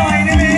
หลือหน่อยได้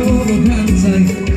over Brand's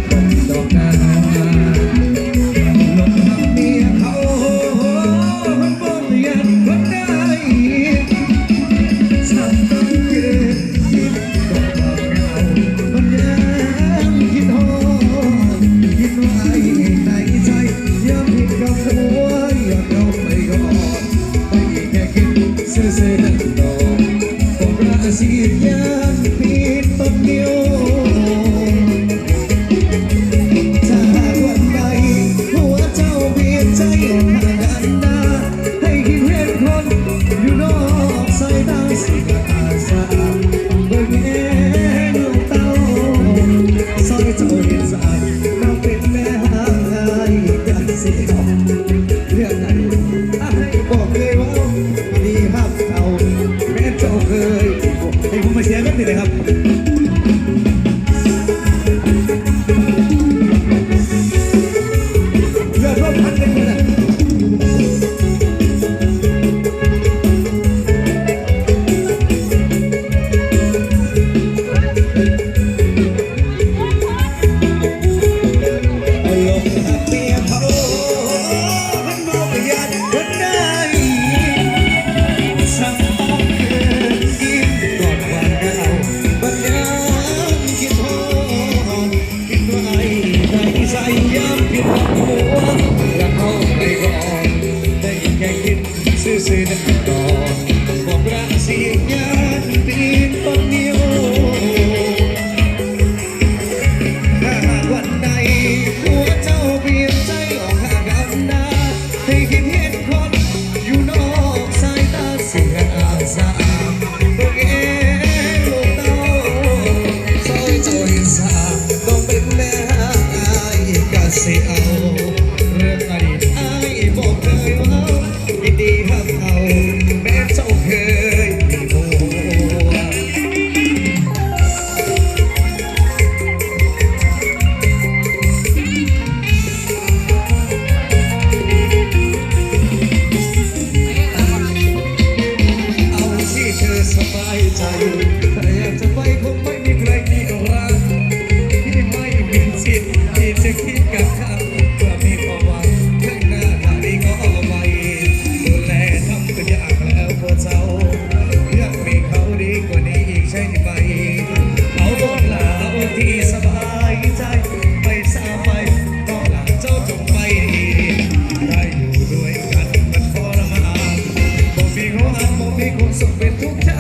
ให้คุณสุขเป็นทุกข์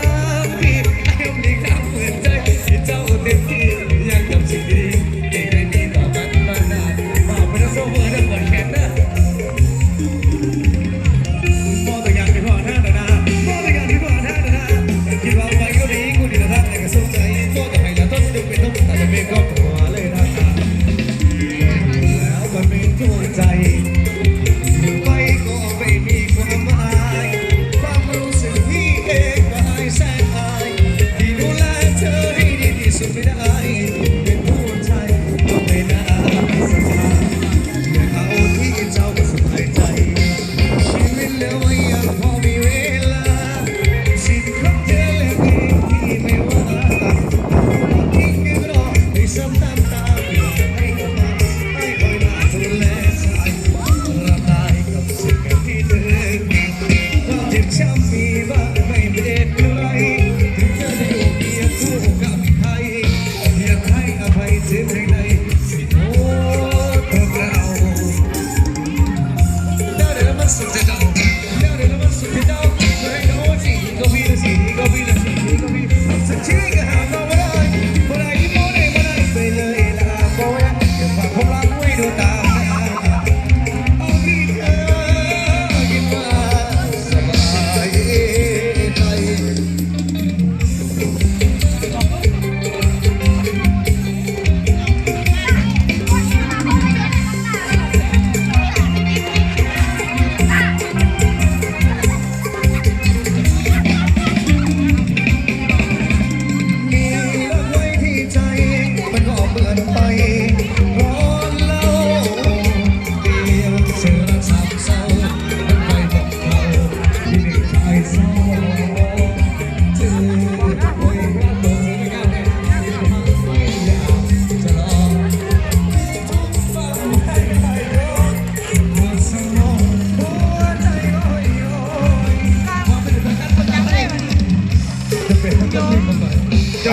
ห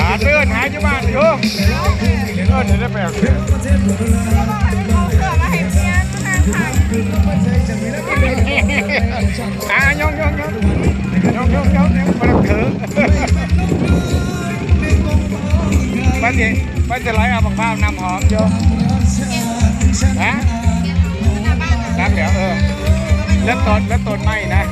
าเสื้อหาอยู่บ้านอยู่เออเดี๋ยวได้ไปเออเพื่อมาให้เมียมาทางทางอะยองยองยองยองยองยองมาเถอะมันจะมันจะไหลเอาบักพร้าวน้ำหอมเยอะฮะรักแล้วเออแล้วตนแล้วตนไม่นะ